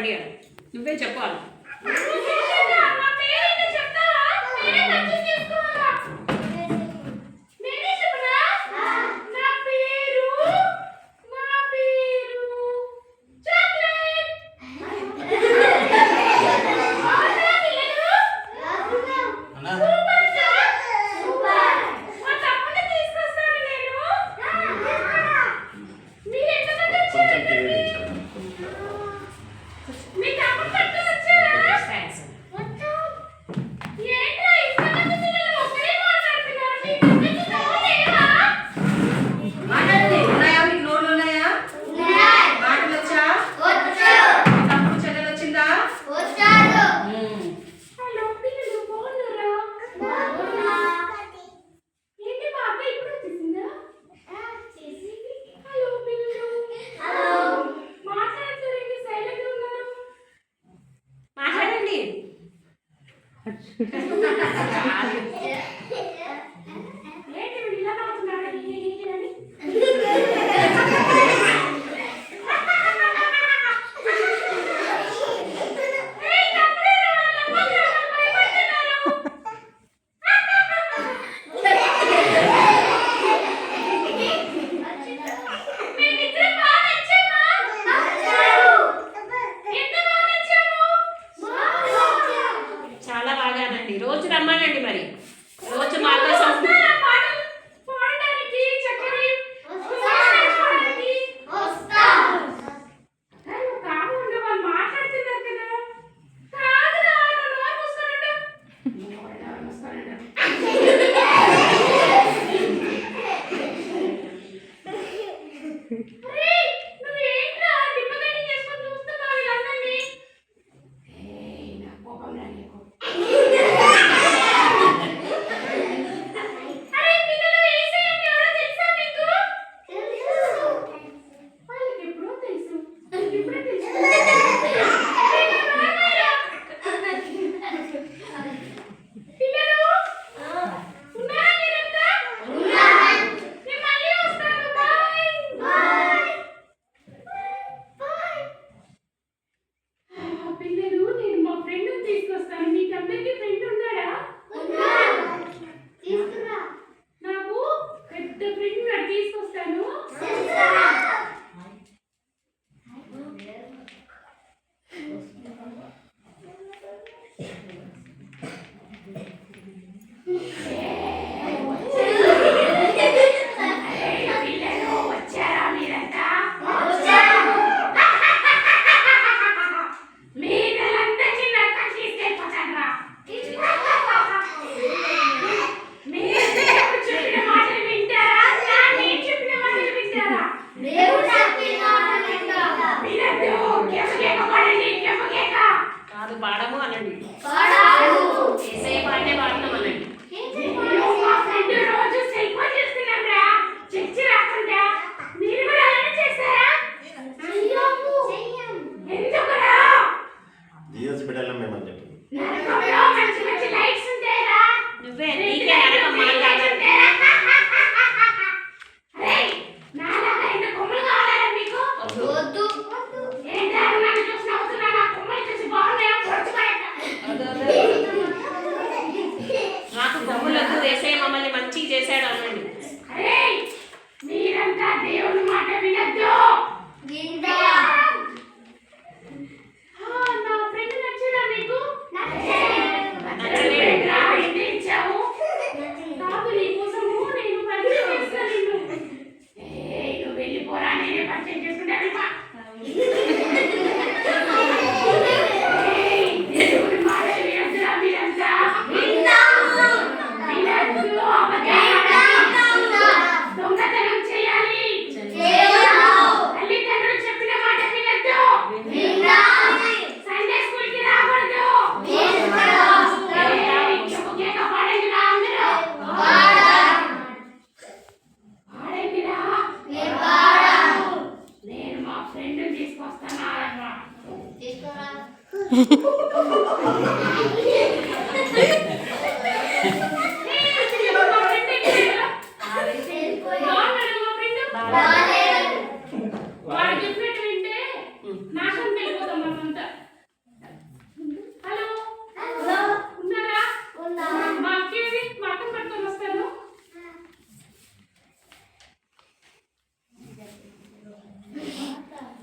చెప్పండి అని. నువ్వే చెప్పాలి. นะคะ అని చెప్పింది. తీసుకొస్తాను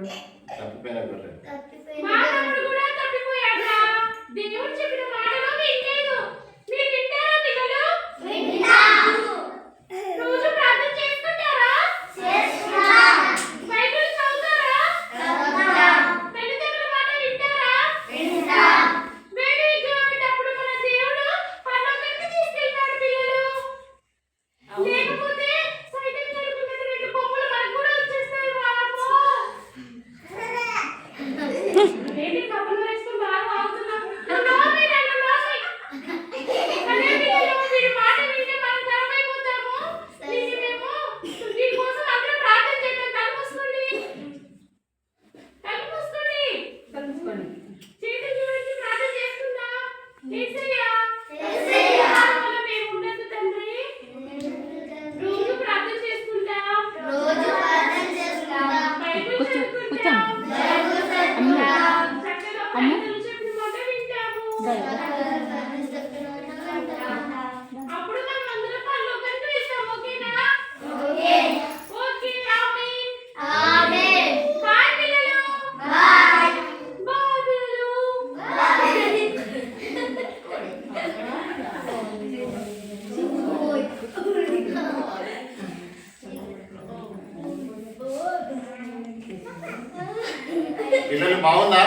pero. Tampoco era correcto. బాగుందా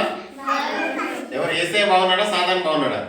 ఎవరు ఏసే బాగున్నాడా? సాధారణ బాగున్నాడా?